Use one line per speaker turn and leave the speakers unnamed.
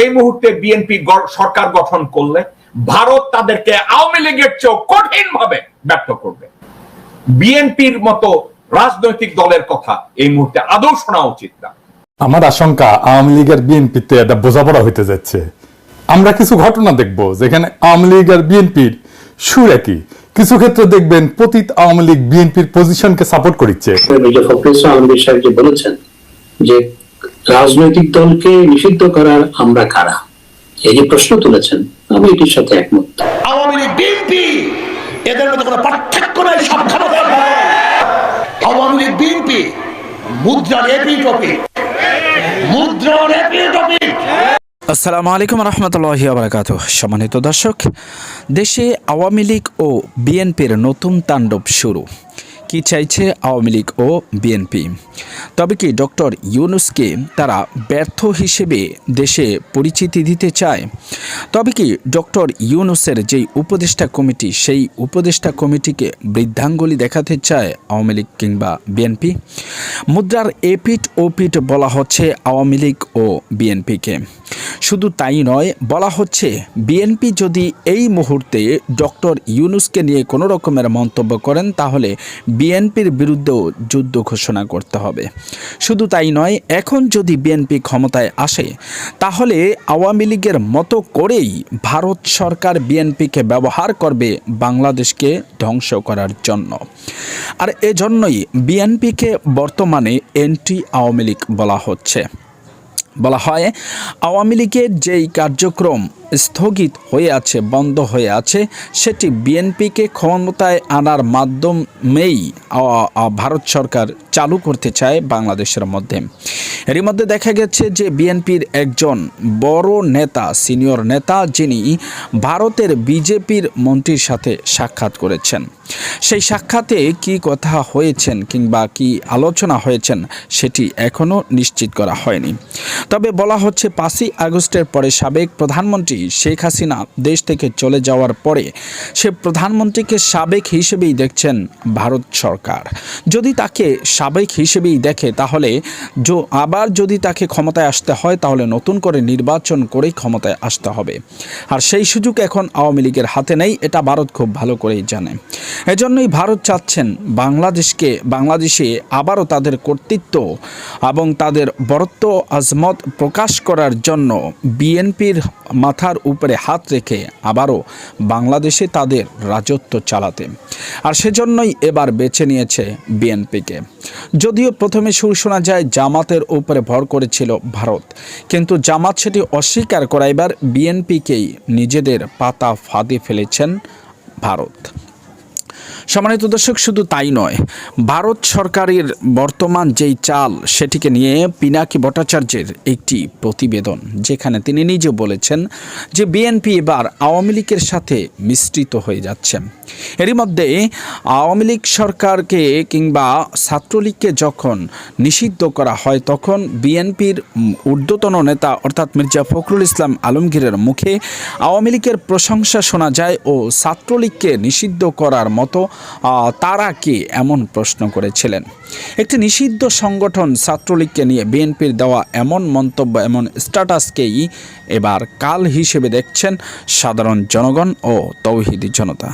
এই মুহূর্তে বিএনপি সরকার গঠন করলে ভারত তাদেরকে আওয়ামী লীগের চেয়েও কঠিন ভাবে ব্যর্থ করবে। বিএনপির মতো রাজনৈতিক দলের কথা এই মুহূর্তে আদৌ শোনা উচিত না।
আমার আশঙ্কা আওয়ামী লীগের বিএনপিতে একটা বোঝাপড়া হইতে যাচ্ছে। আমরা কিছু ঘটনা দেখব যেখানে আওয়ামী লীগ আর বিএনপির সুর একই। কিছু ক্ষেত্রে দেখবেন পতিত আওয়ামী লীগ বিএনপির পজিশনকে সাপোর্ট করিচ্ছে।
মির্জা ফখরুল ইসলাম আলমগীর সাহেব যে বলেছেন যে রাজনৈতিক দলকে নিষিদ্ধ করার আমরা কারা? এই যে প্রশ্ন তুলেছেন আমি এটির সাথে একমত।
আওয়ামী লীগ বিএনপি এদের মধ্যে কোনো পার্থক্য নাই আওয়ামী লীগ বিএনপি মুদ্রার এপি টপিক মুদ্রার এপি টপিক
আসসালামু আলাইকুম রহমতুল্লাহ বারাকাত সম্মানিত দর্শক দেশে আওয়ামী লীগ ও বিএনপির নতুন তাণ্ডব শুরু। কি চাইছে আওয়ামী লীগ ও বিএনপি তবে কি ডক্টর ইউনুসকে তারা ব্যর্থ হিসেবে দেশে পরিচিতি দিতে চায়? তবে কি ডক্টর ইউনুসের যেই উপদেষ্টা কমিটি, সেই উপদেষ্টা কমিটিকে বৃদ্ধাঙ্গুলি দেখাতে চায় আওয়ামী লীগ কিংবা বিএনপি মুদ্রার এপিট ওপিট বলা হচ্ছে আওয়ামী লীগ ও বিএনপিকে শুধু তাই নয়, বলা হচ্ছে বিএনপি যদি এই মুহূর্তে ডক্টর ইউনুসকে নিয়ে কোনো রকমের মন্তব্য করেন, তাহলে বিএনপির বিরুদ্ধেও যুদ্ধ ঘোষণা করতে হবে। শুধু তাই নয়, এখন যদি বিএনপি ক্ষমতায় আসে, তাহলে আওয়ামী লীগের মতো করেই ভারত সরকার বিএনপিকে ব্যবহার করবে বাংলাদেশকে ধ্বংস করার জন্য। আর এজন্যই বিএনপিকে বর্তমানে এন্টি আওয়ামী লীগ বলা হচ্ছে। বলা হয়, আওয়ামী লীগের যেই কার্যক্রম স্থগিত হয়ে আছে, বন্ধ হয়ে আছে, সেটি বিএনপিকে ক্ষমতায় আনার মাধ্যমেই ভারত সরকার চালু করতে চায় বাংলাদেশের মধ্যে। এরই মধ্যে দেখা গেছে যে বিএনপির একজন বড় নেতা, সিনিয়র নেতা, যিনি ভারতের বিজেপির মন্ত্রীর সাথে সাক্ষাৎ করেছেন। সেই সাক্ষাতে কি কথা হয়েছেন কিংবা কি আলোচনা হয়েছেন, সেটি এখনও নিশ্চিত করা হয়নি। তবে বলা হচ্ছে পাঁচই আগস্টের পরে সাবেক প্রধানমন্ত্রী শেখ হাসিনা দেশ থেকে চলে যাওয়ার পরে সে প্রধানমন্ত্রীকে সাবেক হিসেবেই দেখছেন ভারত সরকার। যদি তাকে সাবেক হিসেবেই দেখে, তাহলে আবার যদি তাকে ক্ষমতায় আসতে হয়, তাহলে নতুন করে নির্বাচন করেই ক্ষমতায় আসতে হবে। আর সেই সুযোগ এখন আওয়ামী লীগের হাতে নেই, এটা ভারত খুব ভালো করেই জানে। এজন্যই ভারত চাচ্ছেন বাংলাদেশকে, বাংলাদেশে আবারও তাদের কর্তৃত্ব এবং তাদের বরত্ব, আজমত প্রকাশ করার জন্য বিএনপির মাথার উপরে হাত রেখে আবারও বাংলাদেশে তাদের রাজত্ব চালাতে। আর সেজন্যই এবার বেছে নিয়েছে বিএনপিকে। যদিও প্রথমে সুর শোনা যায়, জামাতের উপরে ভর করেছিল ভারত। কিন্তু জামাত সেটি অস্বীকার করাইবার বিএনপিকেই নিজেদের পাতা ফাঁদে ফেলেছেন ভারত। সম্মানিত দর্শক, শুধু তাই নয়, ভারত সরকারের বর্তমান যেই চাল, সেটিকে নিয়ে পিনাকি ভট্টাচার্যের একটি প্রতিবেদন, যেখানে তিনি নিজে বলেছেন যে বিএনপি এবার আওয়ামী লীগের সাথে মিশ্রিত হয়ে যাচ্ছে। এরই মধ্যে আওয়ামী লীগ সরকারকে কিংবা ছাত্রলীগকে যখন নিষিদ্ধ করা হয়, তখন বিএনপির ঊর্ধ্বতন নেতা অর্থাৎ মির্জা ফখরুল ইসলাম আলমগীরের মুখে আওয়ামী লীগের প্রশংসা শোনা যায় ও ছাত্রলীগকে নিষিদ্ধ করার মতো তারা কি এমন প্রশ্ন করেছিলেন? একটি নিষিদ্ধ সংগঠন ছাত্রলীগকে নিয়ে বিএনপির দেওয়া এমন মন্তব্য, এমন স্ট্যাটাসকেই এবার কাল হিসেবে দেখছেন সাধারণ জনগণ ও তৌহিদি জনতা।